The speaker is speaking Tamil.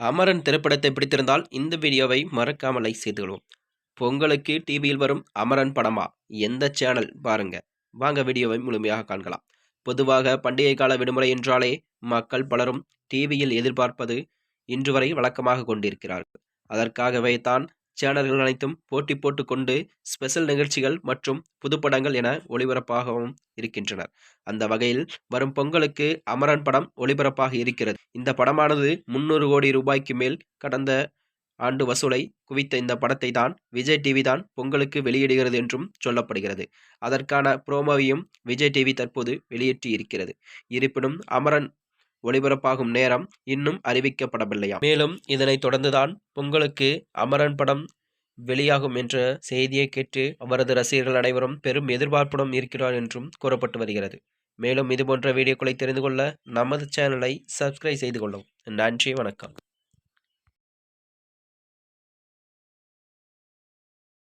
அமரன் திரைப்படத்தை பிடித்திருந்தால் இந்த வீடியோவை மறக்காமல் லைக் செய்து பொங்கலுக்கு டிவியில் வரும் அமரன் படமா? எந்த சேனல் பாருங்க. வாங்க வீடியோவை முழுமையாக காண்கலாம். பொதுவாக பண்டிகை கால விடுமுறை என்றாலே மக்கள் பலரும் டிவியில் எதிர்பார்ப்பது இன்று வரை வழக்கமாக கொண்டிருக்கிறார்கள். அதற்காகவே தான் சேனல்கள் அனைத்தும் போட்டி போட்டுக்கொண்டு ஸ்பெஷல் நிகழ்ச்சிகள் மற்றும் புதுப்படங்கள் என ஒளிபரப்பாகவும் இருக்கின்றனர். அந்த வகையில் வரும் பொங்கலுக்கு அமரன் படம் ஒளிபரப்பாக இருக்கிறது. இந்த படமானது முன்னூறு கோடி ரூபாய்க்கு மேல் கடந்த ஆண்டு வசூலை குவித்த இந்த படத்தை தான் விஜய் டிவி தான் பொங்கலுக்கு வெளியிடுகிறது என்றும் சொல்லப்படுகிறது. அதற்கான புரோமோவையும் விஜய் டிவி தற்போது வெளியேற்றி இருக்கிறது. இருப்பினும் அமரன் ஒளிபரப்பாகும் நேரம் இன்னும் அறிவிக்கப்படவில்லையா மேலும் இதனைத் தொடர்ந்துதான் பொங்கலுக்கு அமரன் படம் வெளியாகும் என்ற செய்தியை கேட்டு அவரது ரசிகர்கள் அனைவரும் பெரும் எதிர்பார்ப்புடன் இருக்கிறார் என்றும் கூறப்பட்டு வருகிறது. மேலும் இதுபோன்ற வீடியோக்களை தெரிந்து கொள்ள நமது சேனலை சப்ஸ்கிரைப் செய்து கொள்ளவும். நன்றி வணக்கம்.